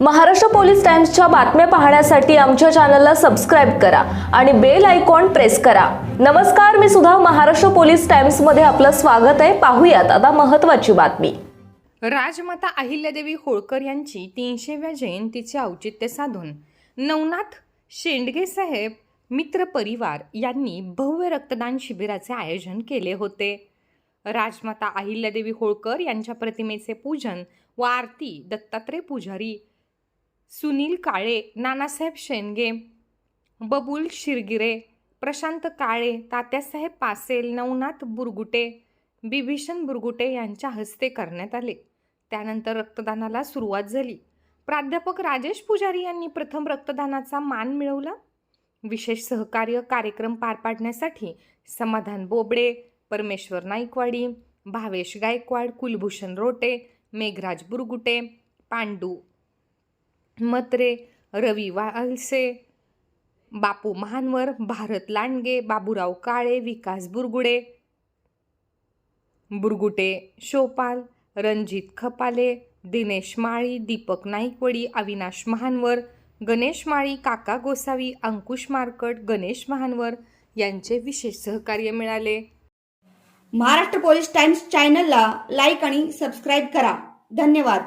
Maharashtra police टाइम्सच्या बातम्या पाहण्यासाठी आमच्या चॅनलला सबस्क्राईब करा आणि बेल आयकॉन प्रेस करा. नमस्कार मी सुद्धा महाराष्ट्र पोलीस टाइम्समध्ये आपलं स्वागत आहे. पाहूयात आता महत्त्वाची बातमी. राजमाता अहिल्यादेवी होळकर यांची तीनशेव्या जयंतीचे औचित्य साधून नवनाथ शेंडगे साहेब मित्र परिवार यांनी भव्य रक्तदान शिबिराचे आयोजन केले होते. राजमाता अहिल्यादेवी होळकर यांच्या प्रतिमेचे पूजन व आरती दत्तात्रय पुजारी सुनील काळे नानासाहेब शेंडगे बबुल शिरगिरे प्रशांत काळे तात्यासाहेब पासेल नवनाथ बुरगुटे बिभीषण बुरगुटे यांच्या हस्ते करण्यात आले. त्यानंतर रक्तदानाला सुरुवात झाली. प्राध्यापक राजेश पुजारी यांनी प्रथम रक्तदानाचा मान मिळवला. विशेष सहकार्य कार्यक्रम पार पाडण्यासाठी समाधान बोबडे परमेश्वर नाईकवाडी भावेश गायकवाड कुलभूषण रोटे मेघराज बुरगुटे पांडू मत्रे रवी वालसे बापू महानवर भारत लांडगे बाबूराव काळे विकास बुरगुडे बुरगुटे शोपाल रणजित खपाले दिनेश माळी दीपक नाईकवडी अविनाश महानवर गणेश माळी काका गोसावी अंकुश मार्कट गणेश महानवर यांचे विशेष सहकार्य मिळाले. महाराष्ट्र पोलीस टाइम्स चॅनलला लाईक आणि सबस्क्राईब करा. धन्यवाद.